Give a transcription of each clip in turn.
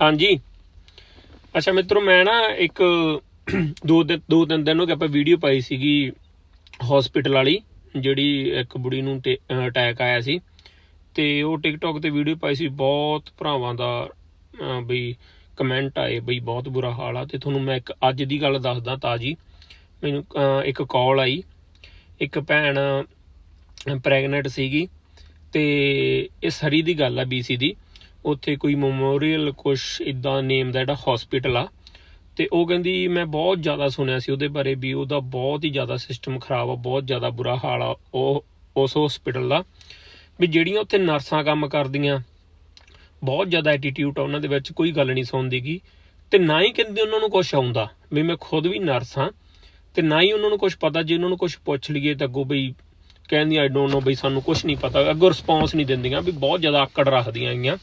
ਹਾਂਜੀ। ਅੱਛਾ ਮਿੱਤਰੋ, ਮੈਂ ਨਾ ਇੱਕ ਦੋ ਦਿਨ ਦੋ ਤਿੰਨ ਦਿਨ ਹੋ ਗਏ ਆਪਾਂ ਵੀਡੀਓ ਪਾਈ ਸੀਗੀ ਹਸਪੀਟਲ ਵਾਲੀ, ਜਿਹੜੀ ਇੱਕ ਬੁੜੀ ਨੂੰ ਅਟੈਕ ਆਇਆ ਸੀ। ਤੇ ਉਹ ਟਿਕਟੌਕ ਤੇ ਵੀਡੀਓ ਪਾਈ ਸੀ, ਬਹੁਤ ਭਰਾਵਾਂ ਦਾ ਬਈ ਕਮੈਂਟ ਆਏ, ਬਈ ਬਹੁਤ ਬੁਰਾ ਹਾਲ ਆ। ਤੇ ਤੁਹਾਨੂੰ ਮੈਂ ਇੱਕ ਅੱਜ ਦੀ ਗੱਲ ਦੱਸਦਾ ਤਾਜੀ। ਮੈਨੂੰ ਇੱਕ ਕਾਲ ਆਈ। ਇੱਕ ਭੈਣ ਪ੍ਰੈਗਨੈਂਟ ਸੀਗੀ। ਤੇ ਇਹ ਸਰੀ ਦੀ ਗੱਲ ਆ ਬੀਸੀ ਦੀ। ਉੱਥੇ ਕੋਈ ਮੈਮੋਰੀਅਲ ਕੁਛ ਇਦਾਂ ਨੇਮ ਦਾ ਜਿਹੜਾ ਹਸਪੀਟਲ ਆ, ਤੇ ਉਹ ਕਹਿੰਦੀ ਮੈਂ ਬਹੁਤ ਜ਼ਿਆਦਾ ਸੁਣਿਆ ਸੀ ਉਹਦੇ ਬਾਰੇ ਵੀ ਉਹਦਾ ਬਹੁਤ ਹੀ ਜ਼ਿਆਦਾ ਸਿਸਟਮ ਖਰਾਬ ਆ, ਬਹੁਤ ਜ਼ਿਆਦਾ ਬੁਰਾ ਹਾਲ ਆ ਉਹ, ਉਸ ਹਸਪੀਟਲ ਦਾ। ਵੀ ਜਿਹੜੀਆਂ ਉੱਥੇ ਨਰਸਾਂ ਕੰਮ ਕਰਦੀਆਂ, ਬਹੁਤ ਜ਼ਿਆਦਾ ਐਟੀਟਿਊਡ ਆ ਉਹਨਾਂ ਦੇ ਵਿੱਚ, ਕੋਈ ਗੱਲ ਨਹੀਂ ਸੁਣਦੀਗੀ ਤੇ ਨਾ ਹੀ ਕਹਿੰਦੇ ਉਹਨਾਂ ਨੂੰ ਕੁਝ ਆਉਂਦਾ, ਵੀ ਮੈਂ ਖੁਦ ਵੀ ਨਰਸ ਹਾਂ, ਤੇ ਨਾ ਹੀ ਉਹਨਾਂ ਨੂੰ ਕੁਝ ਪਤਾ, ਜੇ ਉਹਨਾਂ ਨੂੰ ਕੁਝ ਪੁੱਛ ਲਈਏ ਤਾਂ ਅੱਗੋਂ ਬਈ ਕਹਿੰਦੀ ਆਈ ਡੋਨਟ ਨੋ ਬਈ ਸਾਨੂੰ ਕੁਝ ਨਹੀਂ ਪਤਾ। ਅੱਗੋਂ ਰਿਸਪੌਂਸ ਨਹੀਂ ਦਿੰਦੀਆਂ, ਵੀ ਬਹੁਤ ਜ਼ਿਆਦਾ ਆਕੜ ਰੱਖਦੀਆਂ ਆਈਆਂ।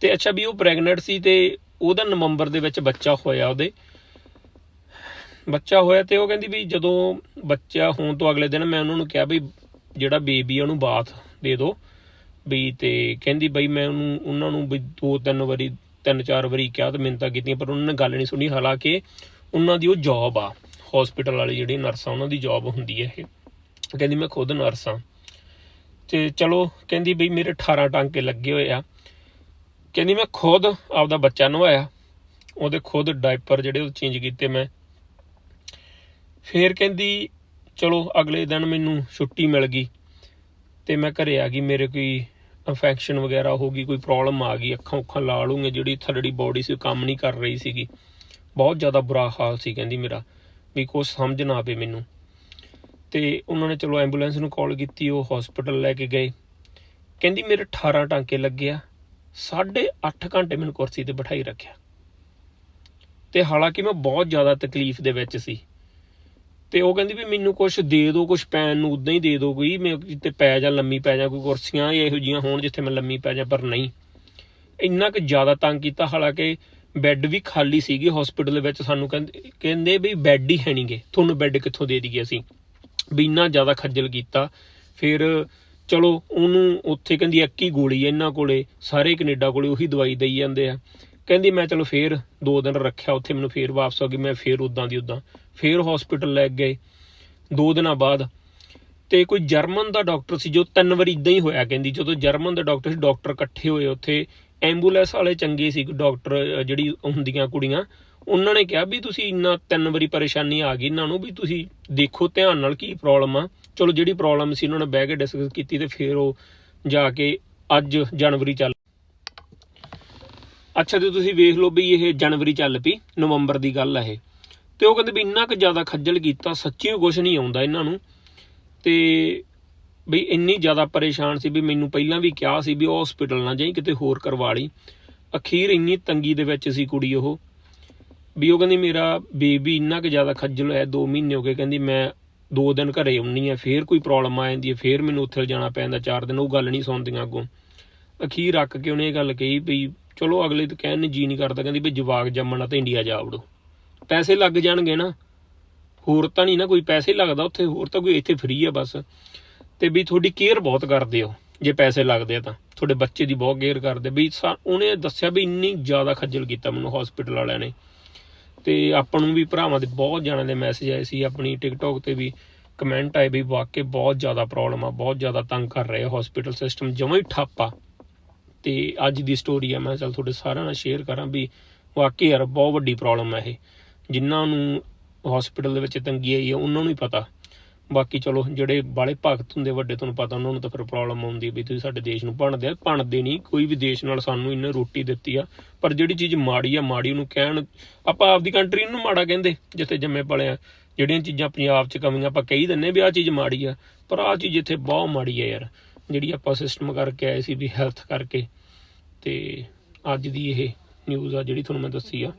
ਤੇ ਅੱਛਾ ਵੀ ਉਹ ਪ੍ਰੈਗਨੈਂਟ ਸੀ ਤੇ ਉਹਦਾ ਨਵੰਬਰ ਦੇ ਵਿੱਚ ਬੱਚਾ ਹੋਇਆ ਉਹਦੇ। ਬੱਚਾ ਹੋਇਆ ਤੇ ਉਹ ਕਹਿੰਦੀ ਵੀ ਜਦੋਂ ਬੱਚਾ ਹੋਣ ਤੋਂ ਅਗਲੇ ਦਿਨ ਮੈਂ ਉਹਨਾਂ ਨੂੰ ਕਿਹਾ ਵੀ ਜਿਹੜਾ ਬੇਬੀ ਆ ਉਹਨੂੰ ਬਾਥ ਦੇ ਦਿਓ। ਵੀ ਤੇ ਕਹਿੰਦੀ ਬਈ ਮੈਂ ਉਹਨੂੰ, ਉਹਨਾਂ ਨੂੰ ਵੀ ਦੋ ਤਿੰਨ ਵਾਰੀ, ਤਿੰਨ ਚਾਰ ਵਾਰੀ ਕਿਹਾ ਤੇ ਮਿੰਤਾ ਕੀਤੀਆਂ ਪਰ ਉਹਨਾਂ ਨੇ ਗੱਲ ਨਹੀਂ ਸੁਣੀ। ਹਾਲਾਂਕਿ ਉਹਨਾਂ ਦੀ ਉਹ ਜੌਬ ਆ ਹਸਪੀਟਲ ਵਾਲੀ ਜਿਹੜੀ ਨਰਸਾਂ ਉਹਨਾਂ ਦੀ ਜੌਬ ਹੁੰਦੀ ਹੈ ਇਹ। ਕਹਿੰਦੀ ਮੈਂ ਖੁਦ ਨਰਸ ਹਾਂ ਤੇ ਚਲੋ, ਕਹਿੰਦੀ ਬਈ ਮੇਰੇ 18 ਟਾਂਕੇ ਲੱਗੇ ਹੋਏ ਆ। ਕਹਿੰਦੀ ਮੈਂ ਖੁਦ ਆਪਦਾ ਬੱਚਾ ਨਵਾਇਆ, ਉਹਦੇ ਖੁਦ ਡਾਈਪਰ ਜਿਹੜੇ ਉਹ ਚੇਂਜ ਕੀਤੇ ਮੈਂ। ਫੇਰ ਕਹਿੰਦੀ, ਚਲੋ ਅਗਲੇ ਦਿਨ ਮੈਨੂੰ ਛੁੱਟੀ ਮਿਲ ਗਈ ਤੇ ਮੈਂ ਘਰੇ ਆ ਗਈ, ਮੇਰੇ ਕੋਈ ਇਨਫੈਕਸ਼ਨ ਵਗੈਰਾ ਹੋ ਗਈ, ਕੋਈ ਪ੍ਰੋਬਲਮ ਆ ਗਈ, ਅੱਖਾਂ ਉੱਖਾਂ ਲਾ ਹੋਈਆਂ ਜਿਹੜੀ ਥਲੜੀ ਬਾਡੀ ਸੀ ਕੰਮ ਨਹੀਂ ਕਰ ਰਹੀ ਸੀਗੀ। ਬਹੁਤ ਜ਼ਿਆਦਾ ਬੁਰਾ ਹਾਲ ਸੀ ਕਹਿੰਦੀ ਮੇਰਾ, ਵੀ ਕੁਝ ਸਮਝ ਨਾ ਆਵੇ ਮੈਨੂੰ। ਤੇ ਉਹਨਾਂ ਨੇ ਚਲੋ ਐਂਬੂਲੈਂਸ ਨੂੰ ਕਾਲ ਕੀਤੀ, ਉਹ ਹਸਪੀਟਲ ਲੈ ਕੇ ਗਏ। ਕਹਿੰਦੀ ਮੇਰੇ 18 ਟਾਂਕੇ ਲੱਗੇ ਆ 8.5 ਘੰਟੇ ਮੈਨੂੰ ਕੁਰਸੀ ਤੇ ਬਿਠਾਈ ਰੱਖਿਆ। ਤੇ ਹਾਲਾਂਕਿ ਮੈਂ ਬਹੁਤ ਜ਼ਿਆਦਾ ਤਕਲੀਫ ਦੇ ਵਿੱਚ ਸੀ। ਤੇ ਉਹ ਕਹਿੰਦੀ ਵੀ ਮੈਨੂੰ ਕੁਝ ਦੇ ਦਿਓ ਕੁਝ ਪੈਣ ਨੂੰ ਉਦਾਂ ਹੀ ਦੇ ਦਿਓ ਕੋਈ, ਮੈਂ ਤੇ ਪੈ ਜਾ ਲੰਮੀ ਪੈ ਜਾ ਕੋਈ ਕੁਰਸੀਆਂ ਇਹੋ ਜਿਹੀਆਂ ਹੋਣ ਜਿੱਥੇ ਮੈਂ ਲੰਮੀ ਪੈ ਜਾ, ਪਰ ਨਹੀਂ। ਇੰਨਾ ਕਿ ਜ਼ਿਆਦਾ ਤੰਗ ਕੀਤਾ, ਹਾਲਾਂਕਿ ਬੈੱਡ ਵੀ ਖਾਲੀ ਸੀਗੀ ਹਸਪੀਟਲ ਵਿੱਚ, ਸਾਨੂੰ ਕਹਿੰਦੇ ਕਹਿੰਦੇ ਵੀ ਬੈੱਡ ਹੀ ਹੈ ਨਹੀਂਗੇ ਤੁਹਾਨੂੰ ਬੈੱਡ ਕਿੱਥੋਂ ਦੇ ਦਈਏ ਅਸੀਂ? ਵੀ ਇੰਨਾ ਜ਼ਿਆਦਾ ਖੱਜਲ ਕੀਤਾ। ਫਿਰ ਚਲੋ, ਉਹਨੂੰ ਉੱਥੇ ਕਹਿੰਦੀ ਇੱਕ ਹੀ ਗੋਲੀ ਇਹਨਾਂ ਕੋਲੇ, ਸਾਰੇ ਕੈਨੇਡਾ ਕੋਲੇ ਉਹੀ ਦਵਾਈ ਦੇਈ ਜਾਂਦੇ ਆ। ਕਹਿੰਦੀ ਮੈਂ ਚਲੋ ਫੇਰ ਦੋ ਦਿਨ ਰੱਖਿਆ, ਉੱਥੇ ਮੈਨੂੰ ਫੇਰ ਵਾਪਸ ਆ ਗਈ, ਮੈਂ ਫੇਰ ਉਦਾਂ ਦੀ ਉਦਾਂ ਫੇਰ ਹਸਪੀਟਲ ਲੈ ਗਏ, ਦੋ ਦਿਨਾਂ ਬਾਅਦ। ਤੇ ਕੋਈ ਜਰਮਨ ਦਾ ਡਾਕਟਰ ਸੀ ਜੋ ਤਿੰਨ ਵਾਰੀ ਇਦਾਂ ਹੀ ਹੋਇਆ, ਕਹਿੰਦੀ ਜਦੋਂ ਜਰਮਨ ਦਾ ਡਾਕਟਰ ਸੀ, ਡਾਕਟਰ ਇਕੱਠੇ ਹੋਏ ਉੱਥੇ, ਐਂਬੂਲੈਂਸ ਵਾਲੇ ਚੰਗੇ ਸੀ, ਡਾਕਟਰ ਜਿਹੜੀ ਹੁੰਦੀਆਂ ਕੁੜੀਆਂ ਉਹਨਾਂ ਨੇ ਕਿਹਾ ਵੀ ਤੁਸੀਂ ਇੰਨਾ ਤਿੰਨ ਵਾਰੀ ਪਰੇਸ਼ਾਨੀ ਆ ਗਈ ਇਹਨਾਂ ਨੂੰ ਵੀ ਤੁਸੀਂ ਦੇਖੋ ਧਿਆਨ ਨਾਲ ਕੀ ਪ੍ਰੋਬਲਮ ਆ। ਚਲੋ ਜਿਹੜੀ ਪ੍ਰੋਬਲਮ ਸੀ ਉਹਨਾਂ ਨੇ ਬਹਿ ਕੇ ਡਿਸਕਸ ਕੀਤੀ ਤੇ ਫਿਰ ਉਹ ਜਾ ਕੇ ਅੱਜ ਜਨਵਰੀ ਚੱਲ ਅੱਛਾ ਤੇ ਤੁਸੀਂ ਵੇਖ ਲਓ ਵੀ ਇਹ ਜਨਵਰੀ ਚੱਲ ਪਈ, ਨਵੰਬਰ ਦੀ ਗੱਲ ਆ ਇਹ। ਤੇ ਉਹ ਕਹਿੰਦੇ ਵੀ ਇੰਨਾ ਕੁ ਜ਼ਿਆਦਾ ਖੱਜਲ ਕੀਤਾ ਸੱਚੀ ਕੁਝ ਨਹੀਂ ਆਉਂਦਾ ਇਹਨਾਂ ਨੂੰ। ਤੇ ਵੀ ਇੰਨੀ ਜ਼ਿਆਦਾ ਪਰੇਸ਼ਾਨ ਸੀ ਵੀ ਮੈਨੂੰ ਪਹਿਲਾਂ ਵੀ ਕਿਹਾ ਸੀ ਵੀ ਉਹ ਹਸਪੀਟਲ ਨਾ ਜਾਈ, ਕਿਤੇ ਹੋਰ ਕਰਵਾ ਲਈ। ਅਖੀਰ ਇੰਨੀ ਤੰਗੀ ਦੇ ਵਿੱਚ ਸੀ ਕੁੜੀ ਉਹ। ਵੀ ਉਹ ਕਹਿੰਦੀ ਮੇਰਾ ਬੇਬੀ ਇੰਨਾ ਕੁ ਜ਼ਿਆਦਾ ਖੱਜਲ ਹੋਇਆ 2 ਮਹੀਨੇ ਹੋ ਗਏ, ਕਹਿੰਦੀ ਮੈਂ ਦੋ ਦਿਨ ਘਰੇ ਆਉਣੀ ਆ ਫੇਰ ਕੋਈ ਪ੍ਰੋਬਲਮ ਆ ਜਾਂਦੀ ਹੈ, ਫੇਰ ਮੈਨੂੰ ਉੱਥੇ ਜਾਣਾ ਪੈਂਦਾ ਚਾਰ ਦਿਨ, ਉਹ ਗੱਲ ਨਹੀਂ ਸੁਣਦੀਆਂ ਅੱਗੋਂ। ਅਖੀਰ ਰੱਖ ਕੇ ਉਹਨੇ ਇਹ ਗੱਲ ਕਹੀ ਵੀ ਚਲੋ ਅਗਲੇ ਤਾਂ ਕਹਿਣ ਨੂੰ ਜੀ ਨਹੀਂ ਕਰਦਾ, ਕਹਿੰਦੀ ਵੀ ਜਵਾਕ ਜੰਮਣਾ ਤਾਂ ਇੰਡੀਆ ਜਾ ਵੜੋ। ਪੈਸੇ ਲੱਗ ਜਾਣਗੇ ਨਾ, ਹੋਰ ਤਾਂ ਨਹੀਂ ਨਾ ਕੋਈ ਪੈਸੇ ਲੱਗਦਾ ਉੱਥੇ, ਹੋਰ ਤਾਂ ਕੋਈ ਇੱਥੇ ਫ੍ਰੀ ਆ ਬਸ। ਤੇ ਵੀ ਤੁਹਾਡੀ ਕੇਅਰ ਬਹੁਤ ਕਰਦੇ ਹੋ, ਜੇ ਪੈਸੇ ਲੱਗਦੇ ਆ ਤਾਂ। ਤੁਹਾਡੇ ਬੱਚੇ ਦੀ ਬਹੁਤ ਕੇਅਰ ਕਰਦੇ ਵੀ ਸਾ- ਉਹਨੇ ਦੱਸਿਆ ਵੀ ਇੰਨੀ ਜ਼ਿਆਦਾ ਖੱਜਲ ਕੀਤਾ ਮੈਨੂੰ ਹਸਪੀਟਲ ਵਾਲਿਆਂ ਨੇ। ਤੇ ਆਪਾਂ ਨੂੰ ਵੀ ਭਰਾਵਾਂ ਦੇ ਬਹੁਤ ਜਾਣਾਂ ਦੇ ਮੈਸੇਜ ਆਏ ਸੀ, ਆਪਣੀ ਟਿਕਟੌਕ ਤੇ ਵੀ ਕਮੈਂਟ ਆਏ ਵੀ ਵਾਕਈ ਬਹੁਤ ਜ਼ਿਆਦਾ ਪ੍ਰੋਬਲਮ ਆ, ਬਹੁਤ ਜ਼ਿਆਦਾ ਤੰਗ ਕਰ ਰਹੇ ਆ ਹਸਪੀਟਲ ਸਿਸਟਮ ਜਮਾਂ ਹੀ ਠੱਪ ਆ। ਤੇ ਅੱਜ ਦੀ ਸਟੋਰੀ ਆ, ਮੈਂ ਚਲ ਤੁਹਾਡੇ ਸਾਰਿਆਂ ਨਾਲ ਸ਼ੇਅਰ ਕਰਾਂ ਵੀ ਵਾਕਈ ਯਾਰ ਬਹੁਤ ਵੱਡੀ ਪ੍ਰੋਬਲਮ ਆ ਇਹ। ਜਿਨ੍ਹਾਂ ਨੂੰ ਹਸਪੀਟਲ ਦੇ ਵਿੱਚ ਤੰਗੀ ਆਈ ਆ, ਉਹਨਾਂ ਨੂੰ ਹੀ ਪਤਾ। ਬਾਕੀ ਚਲੋ, ਜਿਹੜੇ ਬਾਲੇ ਭਗਤ ਹੁੰਦੇ, ਵੱਡੇ ਤੁਹਾਨੂੰ ਪਤਾ, ਉਹਨਾਂ ਨੂੰ ਤਾਂ ਫਿਰ ਪ੍ਰੋਬਲਮ ਆਉਂਦੀ ਵੀ ਤੁਸੀਂ ਸਾਡੇ ਦੇਸ਼ ਨੂੰ ਭੰਡਦੇ ਆ। ਭਣਦੇ ਨਹੀਂ, ਕੋਈ ਵੀ ਦੇਸ਼ ਨਾਲ ਸਾਨੂੰ ਇਹਨੇ ਰੋਟੀ ਦਿੱਤੀ ਆ, ਪਰ ਜਿਹੜੀ ਚੀਜ਼ ਮਾੜੀ ਆ, ਮਾੜੀ ਨੂੰ ਕਹਿਣ, ਆਪਾਂ ਆਪਦੀ ਕੰਟਰੀ ਨੂੰ ਮਾੜਾ ਕਹਿੰਦੇ, ਜਿੱਥੇ ਜੰਮੇ ਪਲੇ ਆ। ਜਿਹੜੀਆਂ ਚੀਜ਼ਾਂ ਪੰਜਾਬ 'ਚ ਕਮੀਆਂ ਆਪਾਂ ਕਹੀ ਦਿੰਨੇ ਵੀ ਆਹ ਚੀਜ਼ ਮਾੜੀ ਆ, ਪਰ ਆਹ ਚੀਜ਼ ਇੱਥੇ ਬਹੁਤ ਮਾੜੀ ਆ ਯਾਰ। ਜਿਹੜੀ ਆਪਾਂ ਸਿਸਟਮ ਕਰਕੇ ਆਏ ਸੀ ਵੀ ਹੈਲਥ ਕਰਕੇ, ਤੇ ਅੱਜ ਦੀ ਇਹ ਨਿਊਜ਼ ਆ ਜਿਹੜੀ ਤੁਹਾਨੂੰ ਮੈਂ ਦੱਸੀ ਆ।